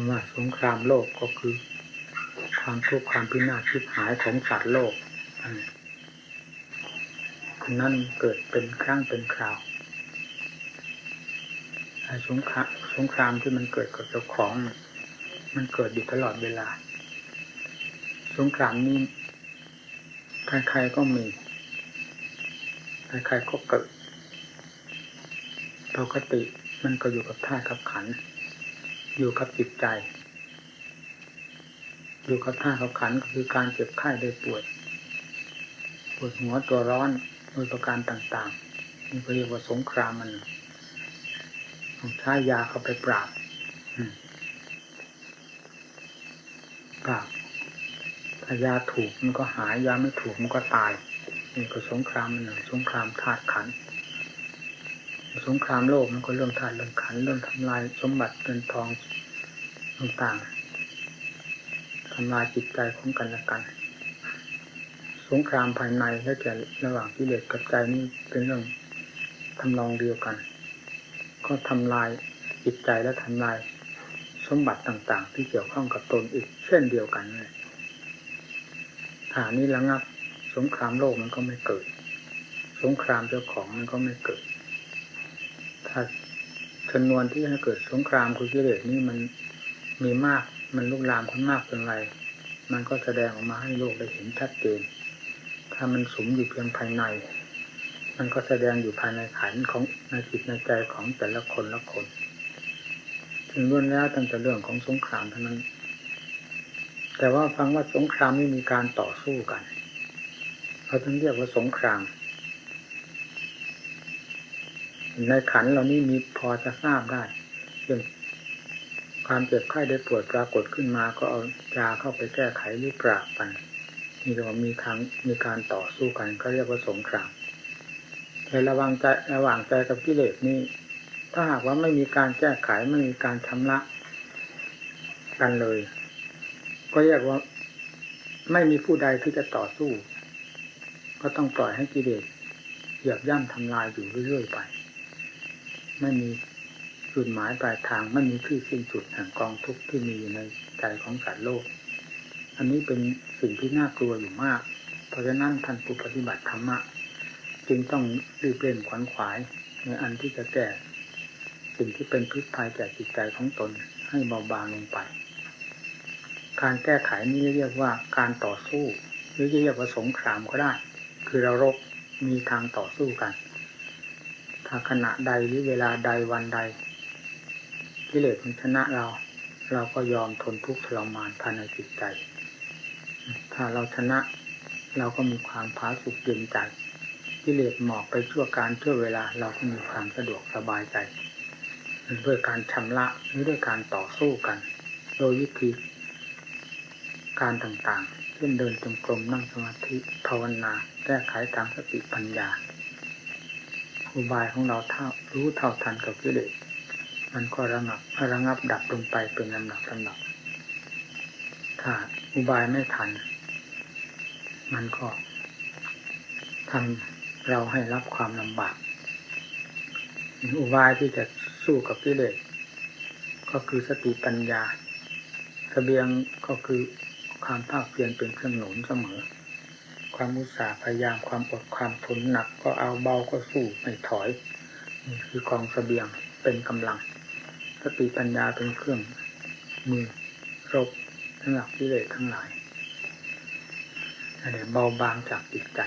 ำว่าสงครามโลกก็คือ ความทุกข์ความพินาศชิบหายของสัตว์โลกนั้นเกิดเป็นครั้งเป็นคราวไอ้สงครามสงครามที่มันเกิดกับเจ้าของ มันเกิดอยู่ตลอดเวลา สงครามนี้ใครๆก็มีใครๆก็เกิดปกติมันก็อยู่กับท่ากับขัน อยู่กับจิตใจ อยู่กับท่ากับขันก็คือการเจ็บไข้ได้ป่วยปวดหัวตัวร้อนโดยประการต่างๆนี่เรียกว่าสงครามมันต้องใช้ยาเข้าไปปราบปราบถ้ายาถูกมันก็หายยาไม่ถูกมันก็ตายนี่ก็สงครามมันหนึ่งสงครามธาตุขัน สงครามโลกมันก็เรื่องธาตุเรื่องขันเรื่องทำลายสมบัติเงินทองต่างๆทำลายจิตใจของกันและกัน สงครามภายในและแก่ระหว่างกิเลสกับใจนี่เป็นเรื่องทำลองเดียวกัน ก็ทำลายจิตใจและทำลายสมบัติต่างๆ ที่เกี่ยวข้องกับตนอีกเช่นเดียวกันเลยฐานนี้ระงับ สงครามโลกมันก็ไม่เกิด สงครามเจ้าของมันก็ไม่เกิด ถ้าชนวนที่จะเกิดสงครามคือกิเลสนี่มันมีมากมันลุกลามขึ้นมากเป็นไร มันก็แสดงออกมาให้โลกได้เห็นชัดเจน ถ้ามันสมอยู่เพียงภายใน มันก็แสดงอยู่ภายในขันของในจิตในใจของแต่ละคนละคนถึงล้วนแล้วตั้งแต่เรื่องของสงครามเท่านั้น แต่ว่าฟังว่าสงครามนี่มีการต่อสู้กัน เขาถึงเรียกว่าสงคราม ในขันเรานี่มีพอจะทราบได้เรื่องความเจ็บไข้ได้ปวดปรากฏขึ้นมาก็เอายาเข้าไปแก้ไขหรือปราบมันนี่เรามีทางมีการต่อสู้กันก็เรียกว่าสงครามในระว่างใจระหว่างใจกับกิเลสนี่ถ้าหากว่าไม่มีการแก้ไขไม่มีการชำระกันเลย ก็เรียกว่าไม่มีผู้ใดที่จะต่อสู้ ก็ต้องปล่อยให้กิเลสเหยียบย่ำทำลายอยู่เรื่อยๆไป ไม่มีจุดหมายปลายทางไม่มีที่สิ้นสุดแห่งกองทุกข์ที่มีอยู่ในใจของสัตว์โลก อันนี้เป็นสิ่งที่น่ากลัวอยู่มาก เพราะฉะนั้นท่านผู้ปฏิบัติธรรมะจึงต้องรีบเร่งขวัญขวาย ในอันที่จะแก้สิ่งที่เป็นพิษภัยแก่จิตใจของตนให้เบาบางลงไป การแก้ไขนี้เรียกว่าการต่อสู้ หรือจะเรียกว่าสงครามก็ได้ คือเรารบมีทางต่อสู้กัน ถ้าขณะใดหรือเวลาใดวันใดกิเลสมันชนะเรา เราก็ยอมทนทุกข์ทรมานภายในจิตใจ ถ้าเราชนะเราก็มีความผาสุกเย็นใจกิเลสหมอกไปชั่วการชั่วเวลาเราก็มีความสะดวกสบายใจด้วยการชำระหรือด้วยการต่อสู้กัน โดยวิธีการต่างๆ เช่นเดินจงกรมนั่งสมาธิภาวนา แก้ไขตามสติปัญญา อุบายของเราเท่ารู้เท่าทันกับกิเลสมันก็ระงับระงับดับลงไปเป็นลำดับลำดับถ้าอุบายไม่ทัน มันก็ทำเราให้รับความลำบาก อุบายที่จะสู้กับกิเลสก็คือสติปัญญาสเสบียงก็คือความภาคเพียรเป็นเครื่องหนุนเสมอ ความมุสาพยายามความอดความทนหนัก ก็เอาเบาก็สู้ไม่ถอยนี่คือกองสเสบียงเป็นกำลังสติปัญญาเป็นเครื่องมือรบทั้งหลักที่เลสทั้งหลายอะไรเบาบางจากจิตใจ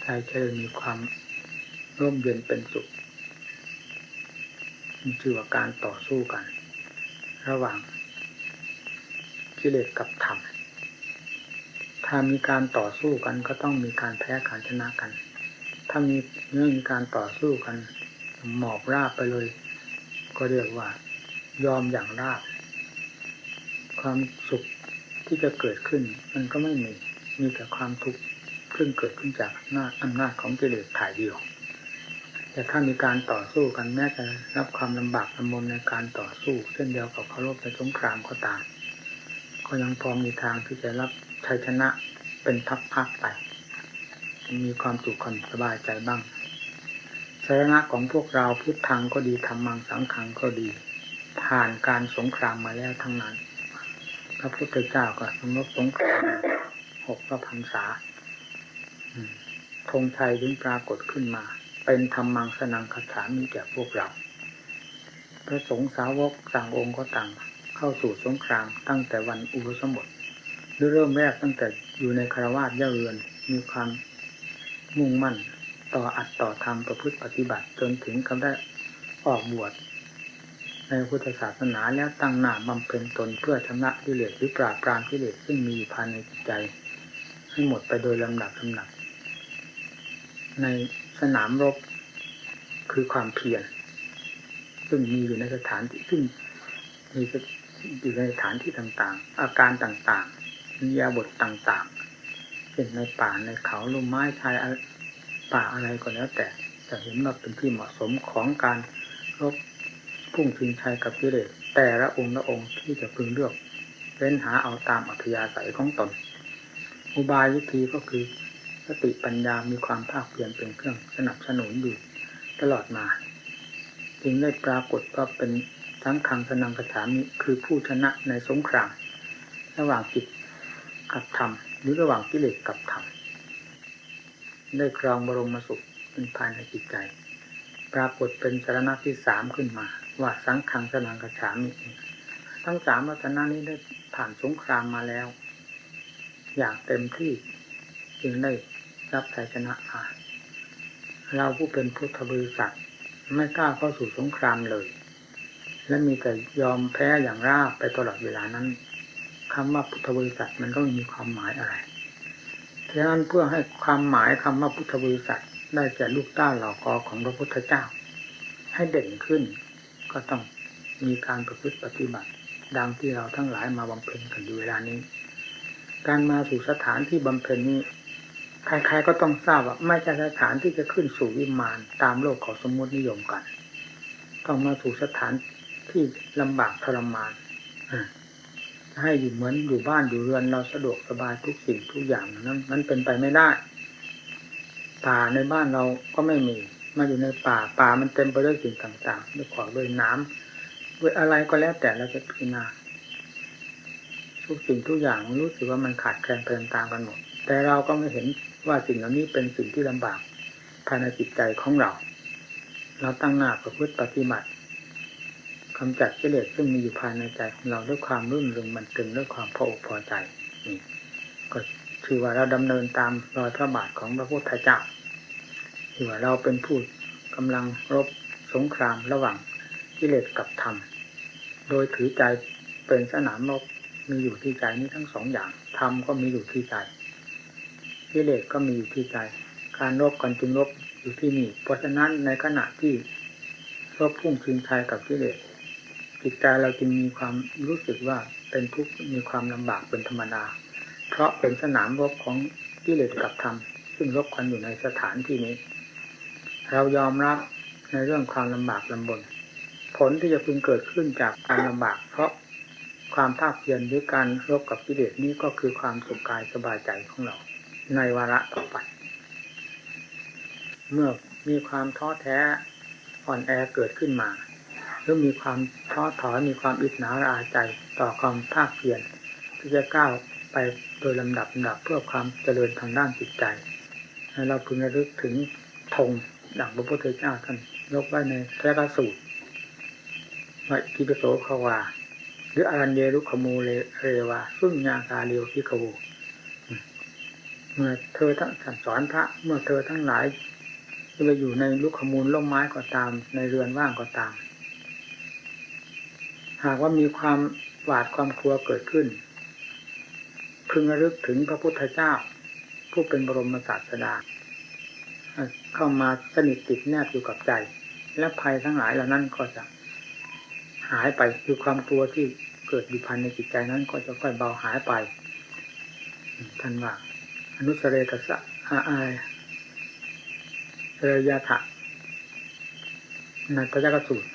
ใจจะมีความร่มเย็นเป็นสุขมีชื่อว่าการต่อสู้กัน ระหว่างกิเลสกับธรรม ถ้ามีการต่อสู้กันก็ต้องมีการแพ้การชนะกัน ถ้ามีเมื่อมีการต่อสู้กัน หมอบราบไปเลย ก็เรียกว่า ยอมอย่างราบ ความสุขที่จะเกิดขึ้น มันก็ไม่มีมีแต่ความทุกข์ขึ้นเกิดขึ้นจากอำนาจอำนาจของกิเลสถ่ายเดียว แต่ถ้ามีการต่อสู้กันแม้จะรับความลำบากลำบนในการต่อสู้ เช่นเดียวกับเคารพในสงครามก็ตาม ก็ยังพอมีทางที่จะรับ ชัยชนะเป็นพักๆไป มีความสุขความสบายใจบ้างชัยชนะของพวกเราพุทธังก็ดีธรรมังสังขังก็ดี ผ่านการสงครามมาแล้วทั้งนั้น พระพุทธเจ้าก็สมรบสงครามหกพระพรรษาธงชัยถึงปรากฏขึ้นมา เป็นธรรมังสนังคาถามีแก่พวกเราพระสงฆ์สาวกต่างองค์ก็ต่างเข้าสู่สงครามตั้งแต่วันอุปสมบท เริ่มแรกตั้งแต่อยู่ในคารวาสเย่าเรือนมีความมุ่งมั่นต่ออัดต่อทำประพฤติปฏิบัติจนถึงกับได้ออกบวชในพุทธศาสนาแล้วตั้งหน้าบำเพ็ญตนเพื่อชำระกิเลสหรือปราบปรามกิเลสซึ่งมีอยู่ภายในจิตใจ ให้หมดไปโดยลำดับลำดับในสนามรบคือความเพียรซึ่งมีอยู่ในสถานที่ซึ่งมีอยู่ในสถานที่ต่างๆ อาการต่างๆ มียาบทต่างๆเช่นในป่าในเขาลมไม้ชายป่าอะไรก็แล้ว แต่จะเห็นว่าเป็นที่เหมาะสมของการรบพุ่งชิงชัยกับกิเลสแต่ละองค์ละองค์ที่จะพึงเลือกเว้นหาเอาตามอัธยาศัยของตน อุบายวิธีก็คือสติปัญญามีความภาคเพียรเป็นเครื่องสนับสนุนอยู่ตลอดมา จึงได้ปรากฏว่าเป็นทั้งคังสนังกระถามิคือผู้ชนะในสงคราม ระหว่างจิต กับธรรมหรือระหว่างกิเลสกับธรรมได้ครองบรมสุขเป็นภายในจิตใจ ปรากฏเป็นสารณะที่สามขึ้นมา ว่าสังขังสนังกระถามิทั้งสามรัตนานี้ได้ผ่านสงครามมาแล้ว อย่างเต็มที่จึงได้รับชัยชนะมาเราผู้เป็นพุทธบริษัทไม่กล้าเข้าสู่สงครามเลย และมีแต่ยอมแพ้อย่างราบไปตลอดเวลานั้น คำว่าพุทธบริษัทมันก็ไม่มีความหมายอะไรฉะนั้นเพื่อให้ความหมายคำว่าพุทธบริษัทได้แก่ลูกต้าเหล่ากอของพระพุทธเจ้า ให้เด่นขึ้น ก็ต้องมีการประพฤติปฏิบัติ ดังที่เราทั้งหลายมาบำเพ็ญกันอยู่เวลานี้ การมาสู่สถานที่บำเพ็ญนี้ใครๆก็ต้องทราบว่าไม่ใช่สถานที่จะขึ้นสู่วิมานตามโลกของสมมตินิยมกัน ต้องมาสู่สถานที่ลำบากทรมาน ให้อยู่เหมือนอยู่บ้านอยู่เรือนเราสะดวกสบายทุกสิ่งทุกอย่างนั้นมันเป็นไปไม่ได้ ป่าในบ้านเราก็ไม่มี มาอยู่ในป่าป่ามันเต็มไปด้วยสิ่งต่างๆด้วยขวากด้วยน้ำด้วยอะไรก็แล้วแต่เราจะพิจารณาทุกสิ่งทุกอย่างรู้สึกว่ามันขาดแคลนเพลินตามกันหมด แต่เราก็ไม่เห็นว่าสิ่งเหล่านี้เป็นสิ่งที่ลำบากภายในจิตใจของเรา เราตั้งหน้าประพฤติปฏิบัติ กำจัดกิเลสซึ่งมีอยู่ภายในใจของเราด้วยความรื่นเริงมันต็มด้วยความพออกพอใจนี่ก็คือว่าเราดำเนินตามรอยพระบาทของพระพุทธเจ้าคือว่าเราเป็นผู้กำลังรบสงครามระหว่างกิเลสกับธรรม โดยถือใจเป็นสนามรบมีอยู่ที่ใจนี้ทั้งสองอย่างธรรมก็มีอยู่ที่ใจกิเลสก็มีอยู่ที่ใจ การรบกันจึงรบอยู่ที่นี่ เพราะฉะนั้นในขณะที่รบพุ่งชิงชัยกับกิเลส จิตใจเราจึงมีความรู้สึกว่าเป็นทุกข์มีความลำบากเป็นธรรมดา เพราะเป็นสนามรบของกิเลสกับธรรมซึ่งรบกันอยู่ในสถานที่นี้ เรายอมรับในเรื่องความลำบากลำบน ผลที่จะพึงเกิดขึ้นจากการลำบาก เพราะความภาคเพียรหรือการรบกับกิเลสนี้ก็คือความสุขกายสบายใจของเรา ในวาระต่อไป เมื่อมีความท้อแท้อ่อนแอเกิดขึ้นมา หรือมีความท้อถอยมีความอิจฉาราใจต่อความภาคเพียรที่จะก้าวไปโดยลำดับดับเพื่อความเจริญทางด้านจิตใจให้เราพึงระลึกถึงธงดังพระพุทธเจ้าท่านยกไว้ในแท้ระสูตรว่ากิปโสขวา หรืออรัญเยรุขมูเลเรวาซึ่งญาคาเรียวพิขโวเมื่อเธอทั้งสอนพระ เมื่อเธอทั้งหลายจะไปอยู่ในลูกขมูลล่มไม้ก็ตาม ในเรือนว่างก็ตาม หากว่ามีความหวาดความกลัวเกิดขึ้น พึงระลึกถึงพระพุทธเจ้า ผู้เป็นบรมศาสดา เข้ามาสนิทติดแนบอยู่กับใจ และภัยทั้งหลายเหล่านั้นก็จะหายไปคือความกลัวที่เกิดอยู่ภายในจิตใจนั้น ก็จะค่อยเบาหายไปท่านว่าอนุสเรตสะอาอายเรยาถะในพระจักสูตร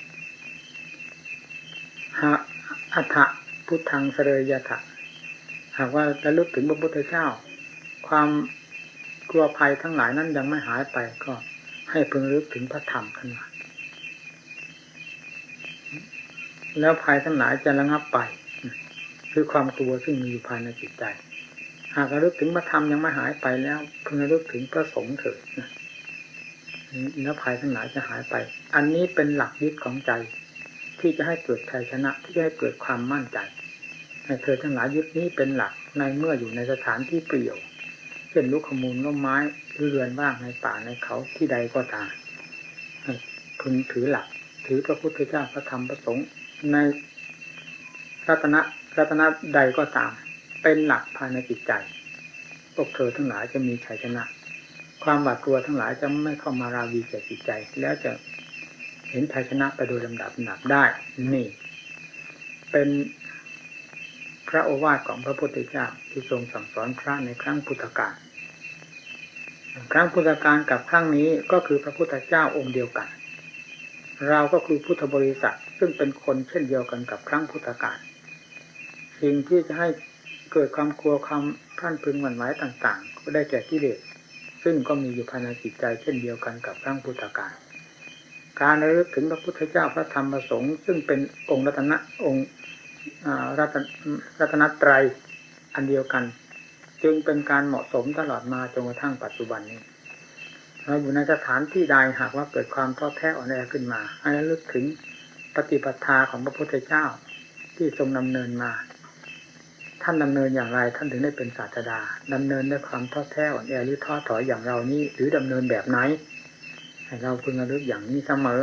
หาอัฏฐพุทธังเสรยาถะหากว่าระลึกถึงพระพุทธเจ้า ความกลัวภัยทั้งหลายนั้นยังไม่หายไปก็ให้พึงรึกถึงพระธรรมขึ้นมาแล้วภัยทั้งหลายจะระงับไป คือความกลัวซึ่งมีอยู่ภายในจิตใจ หากระลึกถึงพระธรรมยังไม่หายไปแล้วเพิ่งระลึกถึงพระสงฆ์เถิดแล้วภัยทั้งหลายจะหายไป อันนี้เป็นหลักยึดของใจ ที่จะให้เกิดชัยชนะที่จะให้เกิดความมั่นใจให้เธอทั้งหลายยึดนี้เป็นหลักในเมื่ออยู่ในสถานที่เปลี่ยว เช่นลูกขมูลล้มไม้หรือเรือนว่างในป่าในเขาที่ใดก็ตามพึงถือหลัก ถือพระพุทธเจ้าพระธรรมพระสงฆ์ในรัตนะรัตนะใดก็ตาม เป็นหลักภายในจิตใจพวกเธอทั้งหลายจะมีชัยชนะ ความหวาดกลัวทั้งหลายจะไม่เข้ามาราวีแก่จิตใจ แล้วจะ เห็นชัยชนะไปโดยลำดับหนับได้ นี่ เป็นพระโอวาทของพระพุทธเจ้าที่ทรงสั่งสอนพระในครั้งพุทธกาลครั้งพุทธกาลกับครั้งนี้ก็คือพระพุทธเจ้าองค์เดียวกัน เราก็คือพุทธบริษัทซึ่งเป็นคนเช่นเดียวกันกับครั้งพุทธกาลสิ่งที่จะให้เกิดความกลัวความท่านพึงหวั่นไหวต่าง ๆ ก็ได้แก่กิเลสซึ่งก็มีอยู่ภายในจิตใจเช่นเดียวกันกับครั้งพุทธกาล การระลึกถึงพระพุทธเจ้าพระธรรมพระสงฆ์ซึ่งเป็นองค์รัตนะองค์รัตรัตนตรัยอันเดียวกัน จึงเป็นการเหมาะสมตลอดมาจนกระทั่งปัจจุบันนี้เราอยู่ในสถานที่ใดหากว่าเกิดความท้อแท้อ่อนแอขึ้นมาให้ระลึกถึงปฏิปทาของพระพุทธเจ้าที่ทรงดำเนินมา ท่านดำเนินอย่างไรท่านถึงได้เป็นศาสดาดำเนินด้วยความท้อแท้อ่อนแอหรือท้อถอยอย่างเรานี้หรือดำเนินแบบไหน ให้เราพึงระลึกอย่างนี้เสมอ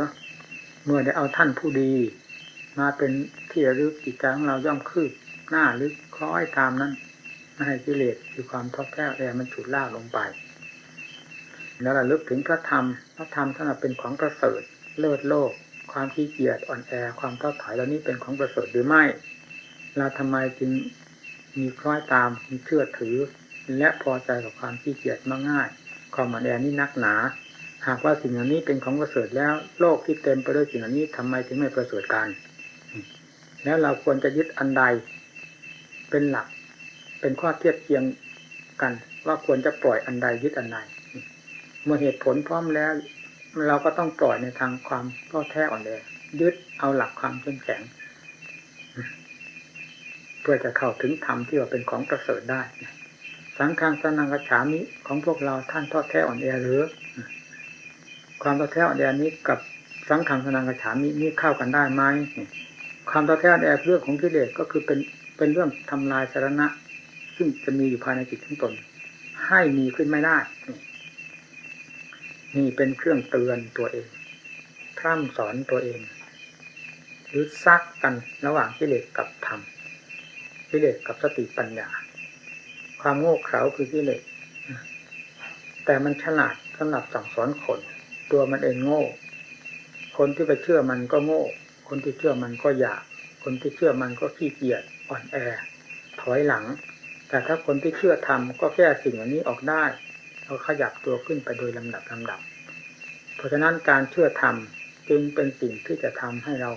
เมื่อได้เอาท่านผู้ดี มาเป็นที่ระลึกจิตใจของเราย่อมคืบหน้าลึกคล้อยตามนั้นไม่ให้กิเลสคือความท้อแท้แอมันฉุดลากลงไป แล้วระลึกถึงพระธรรม พระธรรมท่านเป็นของประเสริฐเลิศโลก ความขี้เกียจอ่อนแอความท้อถอยเหล่านี้เป็นของประเสริฐหรือไม่เราทำไมจึงมีคล้อยตามมีเชื่อถือ และพอใจกับความขี้เกียจมาง่าย ความอ่อนแอนี่นักหนา หากว่าสิ่งเหล่านี้เป็นของประเสริฐแล้ว โลกที่เต็มไปด้วยสิ่งเหล่านี้ทำไมถึงไม่ประเสริฐกันแล้วเราควรจะยึดอันใดเป็นหลัก เป็นข้อเทียบเทียงกัน ว่าควรจะปล่อยอันใดยึดอันใดเมื่อเหตุผลพร้อมแล้ว เราก็ต้องปล่อยในทางความท้อแท้อ่อนแอยึดเอาหลักความเข้มแข็งเพื่อจะเข้าถึงธรรมที่ว่าเป็นของประเสริฐได้ สังฆังสนังกระฉามิของพวกเราท่านท้อแท้อ่อนแอหรือ ความท้อแท้อ่อนแอนี้กับสังฆังสนังกระฉามนี้เข้ากันได้ไหมความท้อแท้อันแอเรื่องของกิเลสก็คือเป็นเป็นเรื่องทำลายสาระซึ่งจะมีอยู่ภายในจิตทั้งตน ให้มีขึ้นไม่ได้นี่เป็นเครื่องเตือนตัวเองพร่ำสอนตัวเองหรือซักกันระหว่างกิเลสกับธรรมกิเลสกับสติปัญญา ความโง่เขลาคือกิเลสแต่มันฉลาดสำหรับสั่งสอนคน ตัวมันเองโง่ คนที่ไปเชื่อมันก็โง่ คนที่เชื่อมันก็อยาก คนที่เชื่อมันก็ขี้เกียจอ่อนแอ ถอยหลัง แต่ถ้าคนที่เชื่อทำก็แก้สิ่งเหล่านี้ออกได้เราขยับตัวขึ้นไปโดยลำดับลำดับ เพราะฉะนั้นการเชื่อทำจึงเป็นสิ่งที่จะทำให้เรา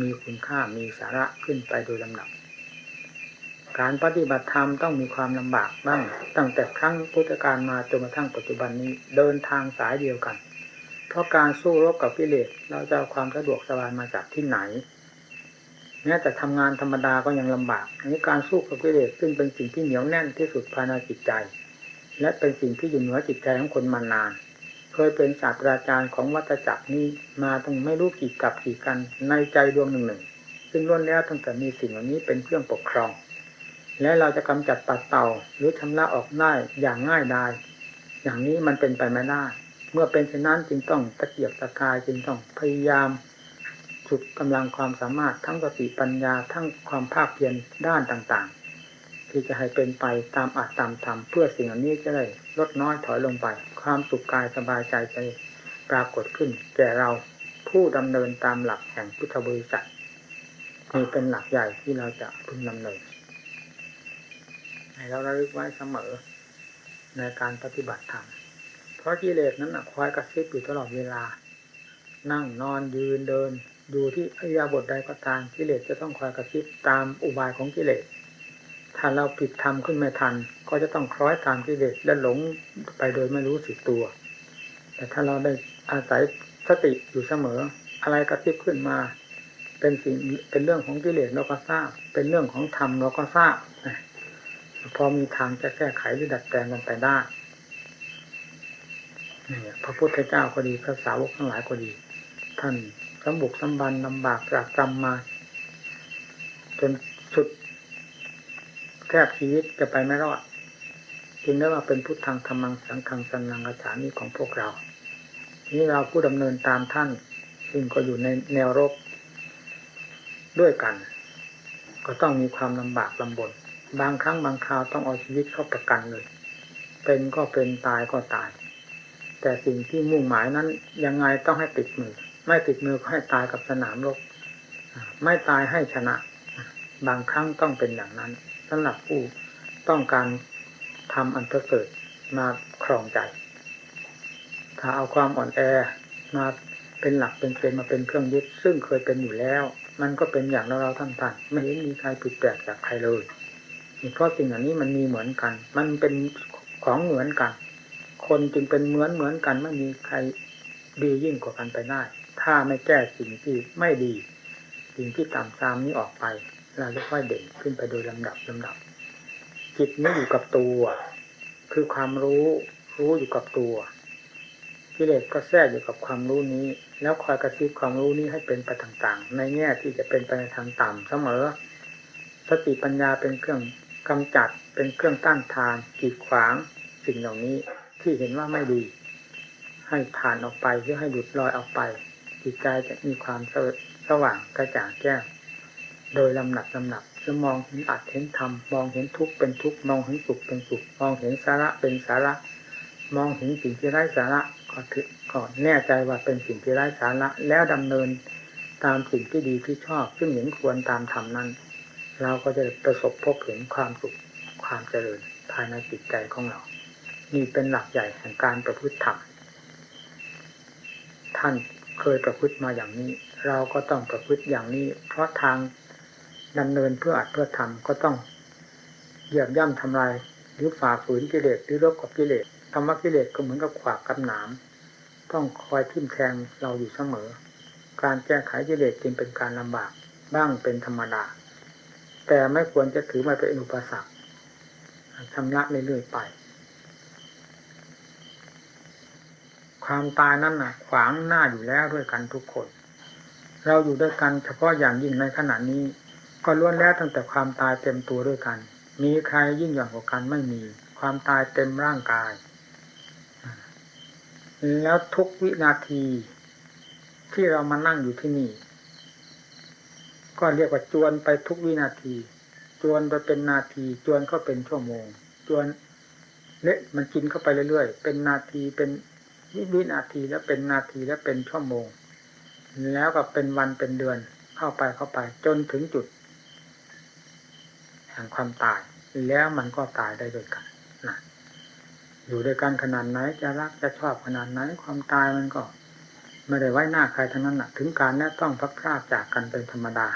มีคุณค่ามีสาระขึ้นไปโดยลำดับ การปฏิบัติธรรมต้องมีความลำบากบ้าง ตั้งแต่ครั้งพุทธกาลมาจนกระทั่งปัจจุบันนี้เดินทางสายเดียวกัน เพราะการสู้รบกับกิเลสเราจะเอาความสะดวกสบายมาจากที่ไหนแม้แต่ทำงานธรรมดาก็ยังลำบากอันนี้การสู้กับกิเลสซึ่งเป็นสิ่งที่เหนียวแน่นที่สุดภายในจิตใจ และเป็นสิ่งที่อยู่เหนือจิตใจของคนมานาน เคยเป็นศาสตราจารย์ของวัตจักรนี้มาตั้งไม่รู้กี่กับกี่กันในใจดวงหนึ่งหนึ่งซึ่งล้วนแล้วตั้งแต่มีสิ่งเหล่านี้เป็นเครื่องปกครอง และเราจะกำจัดปัดเต่าหรือชำระออกได้อย่างง่ายดายอย่างนี้มันเป็นไปไม่ได้ เมื่อเป็นเช่นนั้นจึงต้องตะเกียบตะกายจึงต้องพยายามสุดกำลังความสามารถทั้งสติปัญญาทั้งความภาคเพียรด้านต่างๆ ที่จะให้เป็นไปตามอัตตามธรรมเพื่อสิ่งเหล่านี้จะได้ลดน้อยถอยลงไป ความสุขกายสบายใจใจปรากฏขึ้น แก่เราผู้ดำเนินตามหลักแห่งพุทธบริษัทนี่เป็นหลักใหญ่ที่เราจะพึงดำเนินให้เราระลึกไว้เสมอในการปฏิบัติธรรม เพราะกิเลสนั้นคอยกระซิบอยู่ตลอดเวลา นั่งนอนยืนเดิน ดูที่อิยบทใดก็ตามกิเลสจะต้องคอยกระซิบตามอุบายของกิเลส ถ้าเราผิดทำขึ้นไม่ทัน ก็จะต้องคล้อยตามกิเลสและหลงไปโดยไม่รู้สึกตัว แต่ถ้าเราได้อาศัยสติอยู่เสมอ อะไรกระซิบขึ้นมา เป็นสิ่งเป็นเรื่องของกิเลสเราก็ทราบ เป็นเรื่องของธรรมเราก็ทราบพอมีทางจะแก้ไขหรือดัดแปลงกันไปได้ พระพุทธเจ้าก็ดีพระสาวกทั้งหลายก็ดี ท่านสมบุกสมบันลำบากจากกรรมมา จนสุดแทบชีวิตจะไปไม่รอดจึงได้ว่าเป็นพุทธังธรรมังสังฆังสันนังกระฉามีของพวกเรา นี่เราผู้ดำเนินตามท่านซึ่งก็อยู่ในแนวรบด้วยกัน ก็ต้องมีความลำบากลำบน บางครั้งบางคราวต้องเอาชีวิตเข้าประกันเลย เป็นก็เป็นตายก็ตาย แต่สิ่งที่มุ่งหมายนั้น ยังไงต้องให้ติดมือ ไม่ติดมือก็ให้ตายกับสนามรบไม่ตายให้ชนะ บางครั้งต้องเป็นอย่างนั้นสำหรับผู้ต้องการทำอันประเสริฐมาครองใจ ถ้าเอาความอ่อนแอมาเป็นหลักเป็นเกณฑ์มาเป็นเครื่องยึด ซึ่งเคยเป็นอยู่แล้ว มันก็เป็นอย่างเราเราท่านท่านไม่เห็นมีใครผิดแปลกจากใครเลยเพราะสิ่งเหล่านี้มันมีเหมือนกัน มันเป็นของเหมือนกัน คนจึงเป็นเหมือนเหมือนกันไม่มีใครดียิ่งกว่ากันไปได้ ถ้าไม่แก้สิ่งที่ไม่ดี สิ่งที่ต่ำซามนี้ออกไป เราจะค่อยเด่นขึ้นไปโดยลำดับลำดับ จิตไม่อยู่กับตัว คือความรู้รู้อยู่กับตัวกิเลสก็แทรกอยู่กับความรู้นี้ แล้วคอยกระซิบความรู้นี้ให้เป็นไปต่างๆ ในแง่ที่จะเป็นไปในทางต่ำเสมอ สติปัญญาเป็นเครื่องกำจัดเป็นเครื่องต้านทานกีดขวางสิ่งเหล่านี้ ที่เห็นว่าไม่ดี ให้ผ่านออกไปหรือให้หยุดลอยออกไป จิตใจจะมีความสว่างกระจ่างแจ้งโดยลำหนักลำหนักจะมองเห็นอัดเห็นธรรมมองเห็นทุกข์เป็นทุกข์มองเห็นสุขเป็นสุขมองเห็นสาระเป็นสาระ มองเห็นสิ่งที่ไร้สาระก็ถือก่อนแน่ใจว่าเป็นสิ่งที่ไร้สาระ แล้วดำเนินตามสิ่งที่ดีที่ชอบ ซึ่งเห็นควรตามธรรมนั้น เราก็จะประสบพบเห็นความสุขความเจริญภายในจิตใจของเรา นี่เป็นหลักใหญ่แห่งการประพฤติธรรมท่านเคยประพฤติมาอย่างนี้ เราก็ต้องประพฤติอย่างนี้ เพราะทางดำเนินเพื่ออัดเพื่อทำก็ต้องเหยียบย่ำทำลายหรือฝ่าฝืนกิเลสหรือรบกับกิเลสธรรมะกิเลสก็เหมือนกับขวากกับหนามต้องคอยทิ่มแทงเราอยู่เสมอ การแก้ไขกิเลสจึงเป็นการลำบากบ้างเป็นธรรมดา แต่ไม่ควรจะถือมาเป็นอุปสรรคชำระเรื่อยๆไป ความตายนั่นน่ะขวางหน้าอยู่แล้วด้วยกันทุกคน เราอยู่ด้วยกันเฉพาะอย่างยิ่งในขณะนี้ ก็ล้วนแล้วตั้งแต่ความตายเต็มตัวด้วยกัน มีใครยิ่งหย่อนกว่ากันไม่มี ความตายเต็มร่างกาย แล้วทุกวินาทีที่เรามานั่งอยู่ที่นี่ ก็เรียกว่าจวนไปทุกวินาที จวนไปเป็นนาที จวนก็เป็นชั่วโมง จวนเละมันกินเข้าไปเรื่อยๆ เป็นนาทีเป็น วินาทีแล้วเป็นนาทีแล้วเป็นชั่วโมง แล้วก็เป็นวันเป็นเดือนเข้าไปเข้าไป จนถึงจุด แห่งความตาย แล้วมันก็ตายได้ด้วยกันนะอยู่ด้วยกันขนาดไหนจะรักจะชอบขนาดไหนความตายมันก็ไม่ได้ไว้หน้าใครทั้งนั้นนะถึงการแน่ต้องพักพลาดจากกันเป็นธรรมดา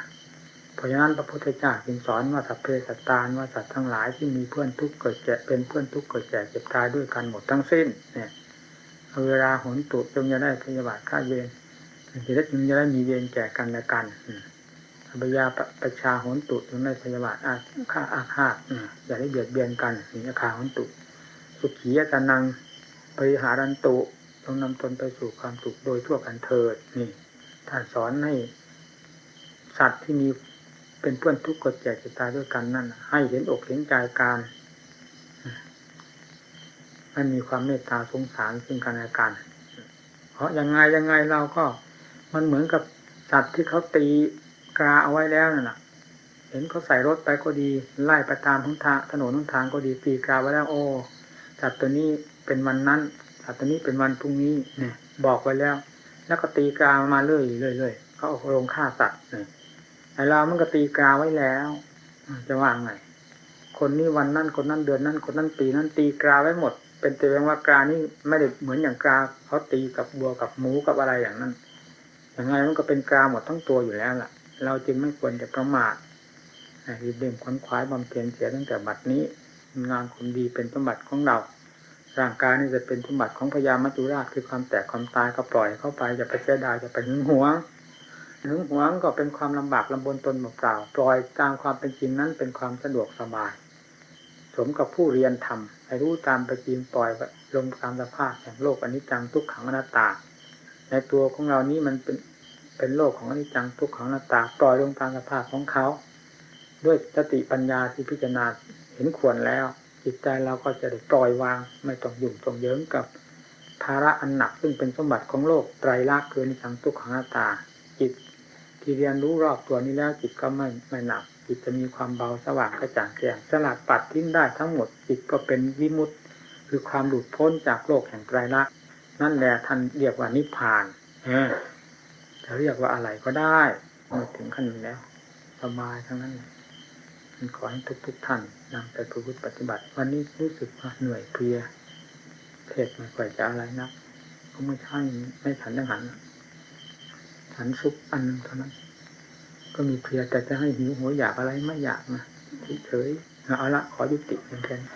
เพราะฉะนั้นพระพุทธเจ้าจึงสอนว่าสัพเพสัตตานว่าสัตว์ทั้งหลายที่มีเพื่อนทุกข์เกิดแก่เป็นเพื่อนทุกข์เกิดแก่เจ็บตายด้วยกันหมดทั้งสิ้นเนี่ย เวลาหนตุจงจะได้พยาบาทฆ่าเวรจะได้จึงจะได้มีเวรแก่กันและกันบยาประชาหนตุถึงในพยาบาทอาฆาอาฆาตอย่าได้เบียดเบียนกันนี่อาคาหนตุสุขียตานังปริหารันตุต้องนำตนไปสู่ความสุขโดยทั่วกันเถิดนี่ท่านสอนให้ สัตว์ที่มีเป็นเพื่อนทุกข์กดแจกจะตายด้วยกันนั่นให้เห็นอกเห็นใจการ มันมีความเมตตาสงสารซึ่งกันและกัน เพราะยังไงยังไงเราก็มันเหมือนกับสัตว์ที่เขาตีกราเอาไว้แล้วนั่นแหละเห็นเขาใส่รถไปก็ดี ไล่ไปตามทางถนนทางก็ดีตีกราไว้แล้วโอ้สัตว์ตัวนี้เป็นวันนั้นสัตว์ตัวนี้เป็นวันพรุ่งนี้เนี่ย บอกไว้แล้ว แล้วก็ตีกรามาเรื่อยเรื่อยเรื่อยเขาเอาลงฆ่าสัตว์เนี่ยไอ้เรามันก็ตีกาไว้แล้ว จะว่างไง คนนี้วันนั้นคนนั้นเดือนนั้น คนนั้นปีนั้นตีกราไว้หมด เป็นแต่เพียงว่ากรานี่ไม่ได้เหมือนอย่างกาเขาตีกับบัวกับหมูกับอะไรอย่างนั้นอยังไงมันก็เป็นกราหมดทั้งตัวอยู่แล้วล่ะ เราจึงไม่ควรจะประมาทรีบเร่งขวนขวายบำเพ็ญเสียตั้งแต่บัดนี้งานความดีเป็นสมบัติของเราร่างกายนี่จะเป็นสมบัติของพญามัจจุราชคือความแตกความตายก็ปล่อยเข้าไปอย่าไปเสียดายอย่าไปหึงหวงหึงหวงก็เป็นความลำบากลำบนตนเปล่าปล่อยตามความเป็นจริงนั้นเป็นความสะดวกสบาย สมกับผู้เรียนทำให้รู้ตามไปจริงปล่อยลงตามสภาพแห่งโลกอนิจจังทุกขังอนัตตา ในตัวของเรานี้มันเป็นเป็นโลกของอนิจจังทุกขังอนัตตาปล่อยลงตามสภาพของเขา ด้วยสติปัญญาที่พิจารณาเห็นควรแล้ว จิตใจเราก็จะได้ปล่อยวาง ไม่ต้องยุ่งต้องเยิ้งกับภาระอันหนักซึ่งเป็นสมบัติของโลกไตรลักษณ์คือนิจจังทุกขังอนัตตา ที่เรียนรู้รอบตัวนี้แล้วจิตก็ไม่ไม่หนักจิตจะมีความเบาสว่างกระจ่างแจ้งสลัดปัดทิ้งได้ทั้งหมดจิตก็เป็นวิมุตติคือความหลุดพ้นจากโลกแห่งไตรลักษณ์นั่นแหละท่านเรียกว่านิพพานจะเรียกว่าอะไรก็ได้มาถึงขั้นนี้แล้วสบายทั้งนั้นเลยขอให้ทุกๆทท่านนำไปประพฤติปฏิบัติ วันนี้รู้สึกว่าเหนื่อยเพลียเทศไม่ค่อยจะอะไรนะก็ไม่ใช่ไม่ฉันยังหัน ฉันซุปอันหนึงเท่านั้น ก็มีเพียแต่จะให้หิวหัวอยากอะไรไม่อยากนะเฉยเอาละขอยุติเพียงแค่นี้